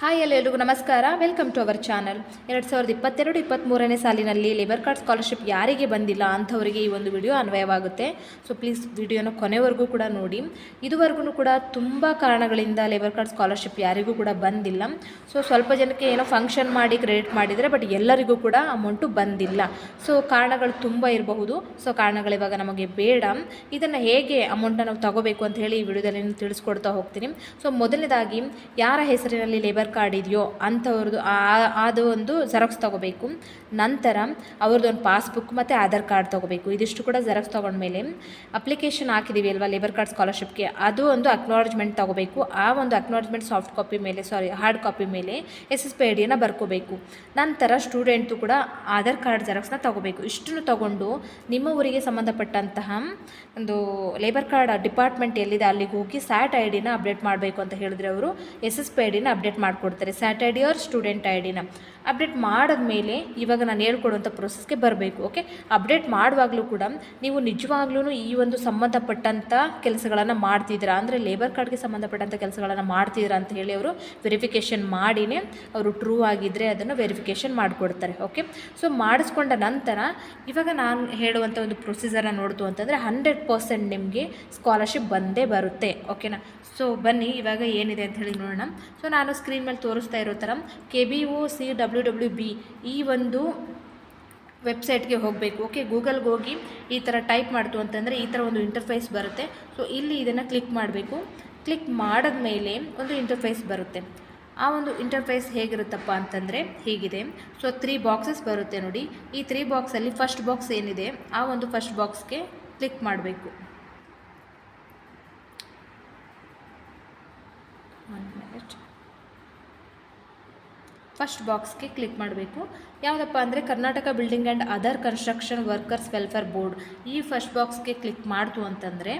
Hi ಎಲ್ಲ ಎಲ್ರಿಗೂ ನಮಸ್ಕಾರ. ವೆಲ್ಕಮ್ ಟು ಅವರ್ ಚಾನಲ್ ಎರಡು ಸಾವಿರದ ಇಪ್ಪತ್ತೆರಡು ಇಪ್ಪತ್ತ್ಮೂರನೇ ಸಾಲಿನಲ್ಲಿ ಲೇಬರ್ ಕಾರ್ಡ್ ಸ್ಕಾಲರ್ಶಿಪ್ ಯಾರಿಗೆ ಬಂದಿಲ್ಲ ಅಂಥವರಿಗೆ ಈ ಒಂದು ವಿಡಿಯೋ ಅನ್ವಯವಾಗುತ್ತೆ. ಸೊ ಪ್ಲೀಸ್ ವಿಡಿಯೋನ ಕೊನೆವರೆಗೂ ಕೂಡ ನೋಡಿ. ಇದುವರೆಗೂ ಕೂಡ ತುಂಬ ಕಾರಣಗಳಿಂದ ಲೇಬರ್ ಕಾರ್ಡ್ ಸ್ಕಾಲರ್ಶಿಪ್ ಯಾರಿಗೂ ಕೂಡ ಬಂದಿಲ್ಲ. ಸೊ ಸ್ವಲ್ಪ ಜನಕ್ಕೆ ಏನೋ ಫಂಕ್ಷನ್ ಮಾಡಿ ಕ್ರೆಡಿಟ್ ಮಾಡಿದರೆ ಬಟ್ ಎಲ್ಲರಿಗೂ ಕೂಡ ಅಮೌಂಟು ಬಂದಿಲ್ಲ. ಸೊ ಕಾರಣಗಳು ತುಂಬ ಇರಬಹುದು. ಸೊ ಕಾರಣಗಳು ಇವಾಗ ನಮಗೆ ಬೇಡ. ಇದನ್ನು ಹೇಗೆ ಅಮೌಂಟನ್ನು ನಾವು ತಗೋಬೇಕು ಅಂತ ಹೇಳಿ ಈ ವಿಡಿಯೋದಲ್ಲಿ ತಿಳಿಸ್ಕೊಡ್ತಾ ಹೋಗ್ತೀನಿ. ಸೊ ಮೊದಲನೇದಾಗಿ, ಯಾರ ಹೆಸರಿನಲ್ಲಿ ಲೇಬರ್ ಕಾರ್ಡ್ ಇದೆಯೋ ಅಂಥವ್ರದ್ದು ಅದು ಒಂದು ಜೆರಾಕ್ಸ್ ತಗೋಬೇಕು. ನಂತರ ಅವ್ರದ್ದು ಒಂದು ಪಾಸ್ಬುಕ್ ಮತ್ತು ಆಧಾರ್ ಕಾರ್ಡ್ ತಗೋಬೇಕು. ಇದಿಷ್ಟು ಕೂಡ ಜೆರಾಕ್ಸ್ ತೊಗೊಂಡ್ಮೇಲೆ ಅಪ್ಲಿಕೇಶನ್ ಹಾಕಿದ್ದೀವಿ ಅಲ್ವಾ ಲೇಬರ್ ಕಾರ್ಡ್ ಸ್ಕಾಲರ್ಶಿಪ್ಗೆ ಅದು ಒಂದು ಅಕ್ನಾಲಜ್ಮೆಂಟ್ ತಗೋಬೇಕು. ಆ ಒಂದು ಅಕ್ನಾಲಜ್ಮೆಂಟ್ ಸಾಫ್ಟ್ ಕಾಪಿ ಮೇಲೆ ಸಾರಿ ಹಾರ್ಡ್ ಕಾಪಿ ಮೇಲೆ ಎಸ್ ಎಸ್ ಪಿ ಐ ಡಿಯನ್ನು ಬರ್ಕೋಬೇಕು. ನಂತರ ಸ್ಟೂಡೆಂಟು ಕೂಡ ಆಧಾರ್ ಕಾರ್ಡ್ ಜೆರಾಕ್ಸ್ನ ತಗೋಬೇಕು. ಇಷ್ಟನ್ನು ತಗೊಂಡು ನಿಮ್ಮ ಊರಿಗೆ ಸಂಬಂಧಪಟ್ಟಂತಹ ಒಂದು ಲೇಬರ್ ಕಾರ್ಡ್ ಡಿಪಾರ್ಟ್ಮೆಂಟ್ ಎಲ್ಲಿದೆ ಅಲ್ಲಿಗೆ ಹೋಗಿ ಸ್ಯಾಟ್ ಐ ಡಿನ ಅಪ್ಡೇಟ್ ಮಾಡಬೇಕು ಅಂತ ಹೇಳಿದ್ರೆ ಅವರು ಎಸ್ ಎಸ್ ಪಿ ಐ ಡಿನ ಅಪ್ಡೇಟ್ ಮಾಡಿಕೊಡ್ತಾರೆ. SAT I D or student I ಡಿನ update ಮಾಡಿದ್ಮೇಲೆ ಇವಾಗ ನಾನು ಹೇಳ್ಕೊಡುವಂಥ ಪ್ರೊಸೆಸ್ಗೆ ಬರಬೇಕು ಓಕೆ ಅಪ್ಡೇಟ್ ಮಾಡುವಾಗಲೂ ಕೂಡ ನೀವು ನಿಜವಾಗ್ಲೂ ಈ ಒಂದು ಸಂಬಂಧಪಟ್ಟಂಥ ಕೆಲಸಗಳನ್ನು ಮಾಡ್ತಿದ್ದೀರಾ? ಅಂದರೆ ಲೇಬರ್ ಕಾರ್ಡ್ಗೆ ಸಂಬಂಧಪಟ್ಟಂಥ ಕೆಲಸಗಳನ್ನು ಮಾಡ್ತಿದ್ದೀರಾ ಅಂತ ಹೇಳಿ ಅವರು ವೆರಿಫಿಕೇಷನ್ ಮಾಡಿನೇ ಅವರು ಟ್ರೂ ಆಗಿದ್ದರೆ ಅದನ್ನು ವೆರಿಫಿಕೇಷನ್ ಮಾಡಿಕೊಡ್ತಾರೆ ಓಕೆ ಸೊ ಮಾಡಿಸ್ಕೊಂಡ ನಂತರ ಇವಾಗ ನಾನು ಹೇಳುವಂಥ ಒಂದು ಪ್ರೊಸೀಜರ್ನ ನೋಡ್ತು ಅಂತಂದರೆ ಹಂಡ್ರೆಡ್ ಪರ್ಸೆಂಟ್ ನಿಮಗೆ ಸ್ಕಾಲರ್ಶಿಪ್ ಬಂದೇ ಬರುತ್ತೆ ಓಕೆನಾ ಸೊ ಬನ್ನಿ, ಇವಾಗ ಏನಿದೆ ಅಂತ ಹೇಳಿ ನೋಡೋಣ. ಸೊ ನಾನು ಸ್ಕ್ರೀನ್ ಮೇಲೆ ತೋರಿಸ್ತಾ ಇರೋ ಥರ K B O C W W B ಈ ಒಂದು ವೆಬ್ಸೈಟ್ಗೆ ಹೋಗಬೇಕು. ಓಕೆ ಗೂಗಲ್ಗೆ ಹೋಗಿ ಈ ಥರ ಟೈಪ್ ಮಾಡ್ತು ಅಂತಂದರೆ ಈ ಥರ ಒಂದು ಇಂಟರ್ಫೇಸ್ ಬರುತ್ತೆ. ಸೊ ಇಲ್ಲಿ ಇದನ್ನು ಕ್ಲಿಕ್ ಮಾಡಬೇಕು. ಕ್ಲಿಕ್ ಮಾಡಿದ ಮೇಲೆ ಒಂದು ಇಂಟರ್ಫೇಸ್ ಬರುತ್ತೆ. ಆ ಒಂದು ಇಂಟರ್ಫೇಸ್ ಹೇಗಿರುತ್ತಪ್ಪ ಅಂತಂದರೆ ಹೀಗಿದೆ. ಸೊ ತ್ರೀ ಬಾಕ್ಸಸ್ ಬರುತ್ತೆ ನೋಡಿ. ಈ ತ್ರೀ ಬಾಕ್ಸಲ್ಲಿ ಫಸ್ಟ್ ಬಾಕ್ಸ್ ಏನಿದೆ, ಆ ಒಂದು ಫಸ್ಟ್ ಬಾಕ್ಸ್ಗೆ ಕ್ಲಿಕ್ ಮಾಡಬೇಕು. ಫಸ್ಟ್ ಬಾಕ್ಸ್ಗೆ ಕ್ಲಿಕ್ ಮಾಡಬೇಕು. ಯಾವುದಪ್ಪ ಅಂದರೆ Karnataka building and other construction workers welfare board ಈ ಫಸ್ಟ್ ಬಾಕ್ಸ್ಗೆ ಕ್ಲಿಕ್ ಮಾಡ್ತು ಅಂತಂದರೆ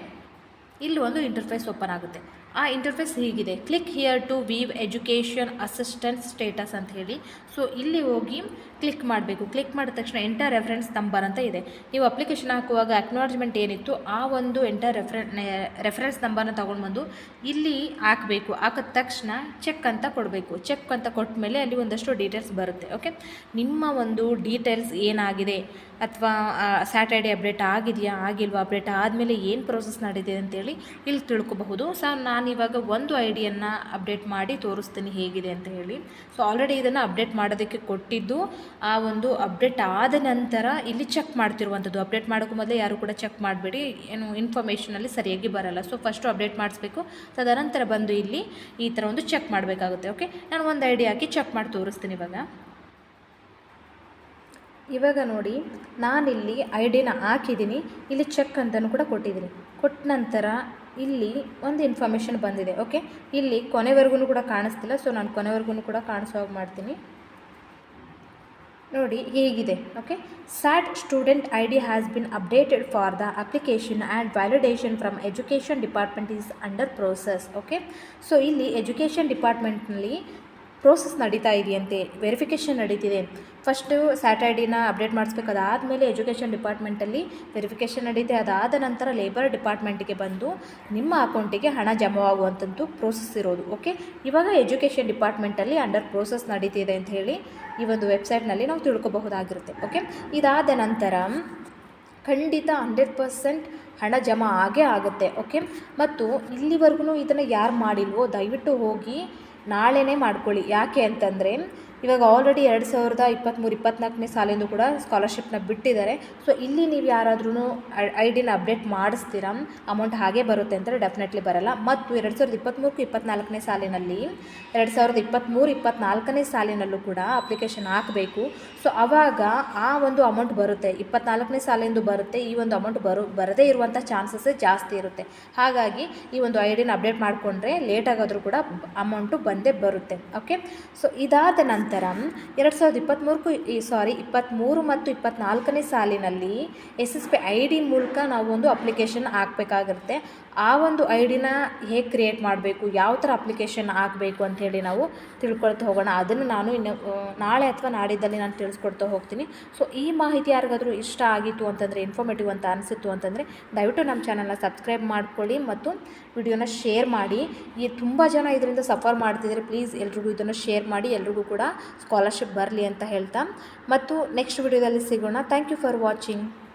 ಇಲ್ಲಿ ಒಂದು ಇಂಟರ್ಫೇಸ್ ಓಪನ್ ಆಗುತ್ತೆ. ಆ ಇಂಟರ್ಫೇಸ್ ಹೀಗಿದೆ. Click here to view education assistant status ಅಂತ ಹೇಳಿ. ಸೊ ಇಲ್ಲಿ ಹೋಗಿ ಕ್ಲಿಕ್ ಮಾಡಬೇಕು. ಕ್ಲಿಕ್ ಮಾಡಿದ ತಕ್ಷಣ ಎಂಟರ್ ರೆಫರೆನ್ಸ್ ನಂಬರ್ ಅಂತ ಇದೆ. ನೀವು ಅಪ್ಲಿಕೇಶನ್ ಹಾಕುವಾಗ ಅಕ್ನಾಲಜ್ಮೆಂಟ್ ಏನಿತ್ತು, ಆ ಒಂದು ಎಂಟರ್ ರೆಫರೆನ್ ರೆಫರೆನ್ಸ್ ನಂಬರ್ನ ತೊಗೊಂಡು ಬಂದು ಇಲ್ಲಿ ಹಾಕಬೇಕು. ಹಾಕಿದ ತಕ್ಷಣ ಚೆಕ್ ಅಂತ ಕೊಡಬೇಕು. ಚೆಕ್ ಅಂತ ಕೊಟ್ಟ ಮೇಲೆ ಅಲ್ಲಿ ಒಂದಷ್ಟು ಡೀಟೇಲ್ಸ್ ಬರುತ್ತೆ. ಓಕೆ ನಿಮ್ಮ ಒಂದು ಡೀಟೇಲ್ಸ್ ಏನಾಗಿದೆ? ಅಥವಾ ಸ್ಯಾಟರ್ಡೆ ಅಪ್ಡೇಟ್ ಆಗಿದೆಯಾ, ಆಗಿಲ್ವಾ ಅಪ್ಡೇಟ್ ಆದಮೇಲೆ ಏನು ಪ್ರೋಸೆಸ್ ನಡೆದಿದೆ ಅಂತೇಳಿ ಇಲ್ಲಿ ತಿಳ್ಕೊಬಹುದು. ಸೊ ನಾನು ಇವಾಗ ಒಂದು ಐ ಡಿಯನ್ನು ಅಪ್ಡೇಟ್ ಮಾಡಿ ತೋರಿಸ್ತೀನಿ ಹೇಗಿದೆ ಅಂತ ಹೇಳಿ. ಸೊ ಆಲ್ರೆಡಿ ಇದನ್ನು ಅಪ್ಡೇಟ್ ಮಾಡೋದಕ್ಕೆ ಕೊಟ್ಟಿದ್ದು, ಆ ಒಂದು ಅಪ್ಡೇಟ್ ಆದ ನಂತರ ಇಲ್ಲಿ ಚೆಕ್ ಮಾಡ್ತಿರುವಂಥದ್ದು. ಅಪ್ಡೇಟ್ ಮಾಡೋಕ್ಕೂ ಮೊದಲೇ ಯಾರು ಕೂಡ ಚೆಕ್ ಮಾಡಬೇಡಿ. ಏನು ಇನ್ಫಾರ್ಮೇಷನಲ್ಲಿ ಸರಿಯಾಗಿ ಬರಲ್ಲ. ಸೊ ಫಸ್ಟು ಅಪ್ಡೇಟ್ ಮಾಡಿಸ್ಬೇಕು. ತದನಂತರ ಬಂದು ಇಲ್ಲಿ ಈ ಥರ ಒಂದು ಚೆಕ್ ಮಾಡಬೇಕಾಗುತ್ತೆ. ಓಕೆ ನಾನು ಒಂದು ಐ ಡಿ ಹಾಕಿ ಚೆಕ್ ಮಾಡಿ ತೋರಿಸ್ತೀನಿ ಇವಾಗ. ಇವಾಗ ನೋಡಿ, ನಾನಿಲ್ಲಿ ಐ ಡಿನ ಹಾಕಿದ್ದೀನಿ, ಇಲ್ಲಿ ಚೆಕ್ ಅಂತಲೂ ಕೂಡ ಕೊಟ್ಟಿದ್ದೀನಿ. ಕೊಟ್ಟ ನಂತರ ಇಲ್ಲಿ ಒಂದು ಇನ್ಫಾರ್ಮೇಷನ್ ಬಂದಿದೆ ಓಕೆ ಇಲ್ಲಿ ಕೊನೆವರೆಗೂ ಕೂಡ ಕಾಣಿಸ್ತಿಲ್ಲ ಸೊ ನಾನು ಕೊನೆವರೆಗೂ ಕೂಡ ಕಾಣಿಸೋ ಮಾಡ್ತೀನಿ. ನೋಡಿ, ಹೇಗಿದೆ okay SAT student I D has been updated for the application and validation from education department is under process okay so ಇಲ್ಲಿ ಎಜುಕೇಷನ್ ಡಿಪಾರ್ಟ್ಮೆಂಟ್ನಲ್ಲಿ ಪ್ರೋಸೆಸ್ ನಡೀತಾ ಇದೆಯಂತೆ ವೆರಿಫಿಕೇಷನ್ ನಡೀತಿದೆ. ಫಸ್ಟು ಸ್ಯಾಟರ್ಡಿನ ಅಪ್ಡೇಟ್ ಮಾಡಿಸ್ಬೇಕು ಅದಾದಮೇಲೆ ಎಜುಕೇಷನ್ ಡಿಪಾರ್ಟ್ಮೆಂಟಲ್ಲಿ ವೆರಿಫಿಕೇಷನ್ ನಡೀತೆ. ಅದಾದ ನಂತರ ಲೇಬರ್ ಡಿಪಾರ್ಟ್ಮೆಂಟಿಗೆ ಬಂದು ನಿಮ್ಮ ಅಕೌಂಟಿಗೆ ಹಣ ಜಮಾವಾಗುವಂಥದ್ದು ಪ್ರೋಸೆಸ್ ಇರೋದು ಓಕೆ ಇವಾಗ ಎಜುಕೇಷನ್ ಡಿಪಾರ್ಟ್ಮೆಂಟಲ್ಲಿ ಅಂಡರ್ ಪ್ರೋಸೆಸ್ ನಡೀತಿದೆ ಅಂತ ಹೇಳಿ ಈ ಒಂದು ವೆಬ್ಸೈಟ್ನಲ್ಲಿ ನಾವು ತಿಳ್ಕೊಬಹುದಾಗಿರುತ್ತೆ ಓಕೆ ಇದಾದ ನಂತರ ಖಂಡಿತ ಹಂಡ್ರೆಡ್ ಪರ್ಸೆಂಟ್ ಹಣ ಜಮಾ ಆಗೇ ಆಗುತ್ತೆ ಓಕೆ ಮತ್ತು ಇಲ್ಲಿವರೆಗೂ ಇದನ್ನು ಯಾರು ಮಾಡಿಲ್ವೋ, ದಯವಿಟ್ಟು ಹೋಗಿ ನಾಳೆನೇ ಮಾಡ್ಕೊಳ್ಳಿ. ಯಾಕೆ ಅಂತಂದರೆ ಇವಾಗ ಆಲ್ರೆಡಿ ಎರಡು ಸಾವಿರದ ಇಪ್ಪತ್ತ್ಮೂರು ಇಪ್ಪತ್ತ್ನಾಲ್ಕನೇ ಸಾಲಿಂದ ಕೂಡ ಸ್ಕಾಲರ್ಶಿಪ್ನ ಬಿಟ್ಟಿದ್ದಾರೆ. ಸೊ ಇಲ್ಲಿ ನೀವು ಯಾರಾದ್ರೂ ಐ ಡಿನ ಅಪ್ಡೇಟ್ ಮಾಡಿಸ್ತೀರಾ ಅಮೌಂಟ್ ಹಾಗೆ ಬರುತ್ತೆ ಅಂದರೆ ಡೆಫಿನೆಟ್ಲಿ ಬರಲ್ಲ. ಮತ್ತು ಎರಡು ಸಾವಿರದ ಇಪ್ಪತ್ತ್ಮೂರು ಇಪ್ಪತ್ತ್ನಾಲ್ಕನೇ ಸಾಲಿನಲ್ಲಿ, ಎರಡು ಸಾವಿರದ ಇಪ್ಪತ್ತ್ಮೂರು ಇಪ್ಪತ್ತ್ನಾಲ್ಕನೇ ಸಾಲಿನಲ್ಲೂ ಕೂಡ ಅಪ್ಲಿಕೇಶನ್ ಹಾಕಬೇಕು. ಸೊ ಆವಾಗ ಆ ಒಂದು ಅಮೌಂಟ್ ಬರುತ್ತೆ. ಇಪ್ಪತ್ನಾಲ್ಕನೇ ಸಾಲಿಂದು ಬರುತ್ತೆ. ಈ ಒಂದು ಅಮೌಂಟ್ ಬರು, ಬರದೇ ಇರುವಂಥ ಚಾನ್ಸಸ್ಸೇ ಜಾಸ್ತಿ ಇರುತ್ತೆ. ಹಾಗಾಗಿ ಈ ಒಂದು ಐ ಡಿನ ಅಪ್ಡೇಟ್ ಮಾಡಿಕೊಂಡ್ರೆ ಲೇಟ್ ಆಗೋದ್ರೂ ಕೂಡ ಅಮೌಂಟು ಬಂದೇ ಬರುತ್ತೆ. ಓಕೆ ಸೊ ಇದಾದ ನಂತರ ಎರಡು ಸಾವಿರದ ಇಪ್ಪತ್ತ್ಮೂರಕ್ಕೂ ಈ ಸಾರಿ ಇಪ್ಪತ್ತ್ಮೂರು ಮತ್ತು ಇಪ್ಪತ್ತ್ನಾಲ್ಕನೇ ಸಾಲಿನಲ್ಲಿ S S P I D ಮೂಲಕ ನಾವು ಒಂದು ಅಪ್ಲಿಕೇಶನ್ ಹಾಕಬೇಕಾಗಿರುತ್ತೆ. ಆ ಒಂದು ಐ ಡಿನ ಹೇಗೆ ಕ್ರಿಯೇಟ್ ಮಾಡಬೇಕು, ಯಾವ ಥರ ಅಪ್ಲಿಕೇಶನ್ ಹಾಕಬೇಕು ಅಂಥೇಳಿ ನಾವು ತಿಳ್ಕೊಳ್ತಾ ಹೋಗೋಣ. ಅದನ್ನು ನಾನು ಇನ್ನು ನಾಳೆ ಅಥವಾ ನಾಡಿದ್ದಲ್ಲಿ ನಾನು ತಿಳಿಸ್ಕೊಡ್ತಾ ಹೋಗ್ತೀನಿ. ಸೊ ಈ ಮಾಹಿತಿ ಯಾರಿಗಾದರೂ ಇಷ್ಟ ಆಗಿತ್ತು ಅಂತಂದರೆ ಇನ್ಫಾರ್ಮೇಟಿವ್ ಅಂತ ಅನಿಸಿತ್ತು ಅಂತಂದರೆ, ದಯವಿಟ್ಟು ನಮ್ಮ ಚಾನಲ್ನ ಸಬ್ಸ್ಕ್ರೈಬ್ ಮಾಡ್ಕೊಳ್ಳಿ ಮತ್ತು ವಿಡಿಯೋನ ಶೇರ್ ಮಾಡಿ. ಈ ತುಂಬ ಜನ ಇದರಿಂದ ಸಫರ್ ಮಾಡ್ತಿದ್ದಾರೆ. ಪ್ಲೀಸ್ ಎಲ್ರಿಗೂ ಇದನ್ನು ಶೇರ್ ಮಾಡಿ. ಎಲ್ರಿಗೂ ಕೂಡ ಸ್ಕಾಲರ್ಶಿಪ್ ಬರಲಿ ಅಂತ ಹೇಳ್ತಾ. ಮತ್ತು ನೆಕ್ಸ್ಟ್ ವಿಡಿಯೋದಲ್ಲಿ ಸಿಗೋಣ. Thank you for watching